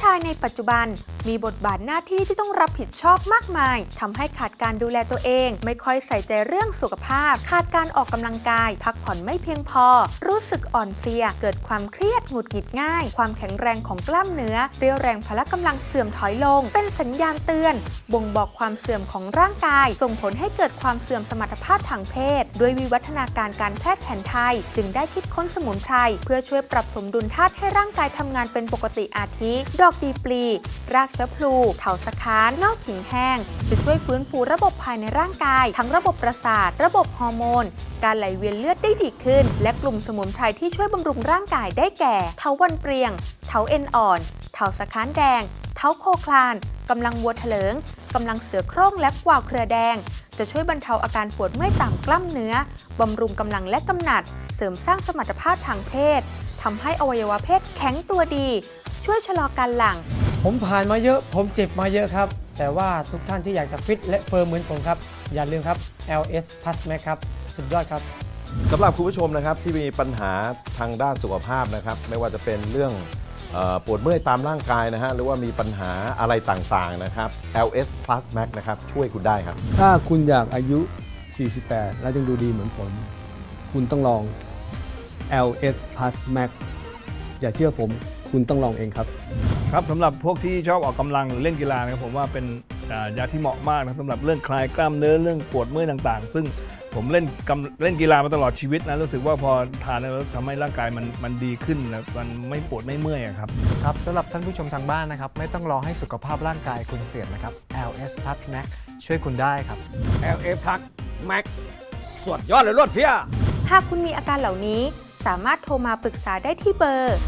ชายในปัจจุบัน มีบทบาทหน้าที่ที่ต้องรับผิดชอบมากมายทำให้ขาดการดูแลตัวเอง ไม่ค่อยใส่ใจเรื่องสุขภาพ ขาดการออกกำลังกาย พักผ่อนไม่เพียงพอ รู้สึกอ่อนเพลีย เกิดความเครียดหงุดหงิดง่าย ความแข็งแรงของกล้ามเนื้อ เรียวแรงพละกำลังเสื่อมถอยลง เป็นสัญญาณเตือน บ่งบอกความเสื่อมของร่างกาย ส่งผลให้เกิดความเสื่อมสมรรถภาพทางเพศโดยวิวัฒนาการการแพทย์แผนไทย จึงได้คิดค้นสมุนไพรเพื่อช่วยปรับสมดุลธาตุให้ร่างกายทำงานเป็นปกติอาทิ ดอกดีปลี รากชะพลูเถาสะค้านเง่าขิงแห้ง จะช่วยฟื้นฟูระบบภายในร่างกาย ทั้งระบบประสาท ระบบฮอร์โมน การไหลเวียนเลือดได้ดีขึ้น และกลุ่มสมุนไพรที่ช่วยบำรุงร่างกายได้แก่เถาวันเปรียงเถาเอ็นอ่อนเถาสะค้านแดงเถาโคคลานกำลังวัวเถลิงกำลังเสือโคร่งและกวาวเครือแดง จะช่วยบรรเทาอาการปวดเมื่อยตามกล้ามเนื้อบำรุงกำลังและกำหนัด เสริมสร้างสมรรถภาพทางเพศทำให้อวัยวะเพศแข็งตัวดี ช่วยชะลอการหลั่ง ผมผ่านมาเยอะ ผมเจ็บมาเยอะครับ แต่ว่าทุกท่านที่อยากจะฟิตและเฟิร์มเหมือนผมครับ อย่าลืมครับ LS Plus Max ครับ สุดยอดครับสำหรับคุณผู้ชมนะครับที่มีปัญหาทางด้านสุขภาพนะครับไม่ว่าจะเป็นเรื่องเออปวดเมื่อยตามร่างกายนะฮะหรือว่ามีปัญหาอะไรต่างๆนะครับ LS Plus Max นะครับช่วยคุณได้ครับ ถ้าคุณอยากอายุ 48 แล้วยังดูดีเหมือนผม คุณต้องลอง LS Plus Max อย่าเชื่อผม คุณต้องลองเองครับ ครับสำหรับพวกที่ชอบออกกำลังหรือเล่นกีฬานะครับผมว่าเป็นอ่ายาที่เหมาะมากนะครับสำหรับเรื่องคลายกล้ามเนื้อเรื่องปวดเมื่อยต่างๆ ซึ่งผมเล่นกำเล่นกีฬามาตลอดชีวิตนะรู้สึกว่าพอทานแล้วทำให้ร่างกายมันมันดีขึ้นนะมันไม่ปวดไม่เมื่อยอะครับครับสำหรับท่านผู้ชมทางบ้านนะครับ ไม่ต้องรอให้สุขภาพร่างกายคุณเสื่อมนะครับ LS Plus Max ช่วยคุณได้ครับ LA Plus Max สวดยอดเลยรวดเพี้ยหากคุณมีอาการเหล่านี้สามารถโทรมาปรึกษาได้ที่เบอร์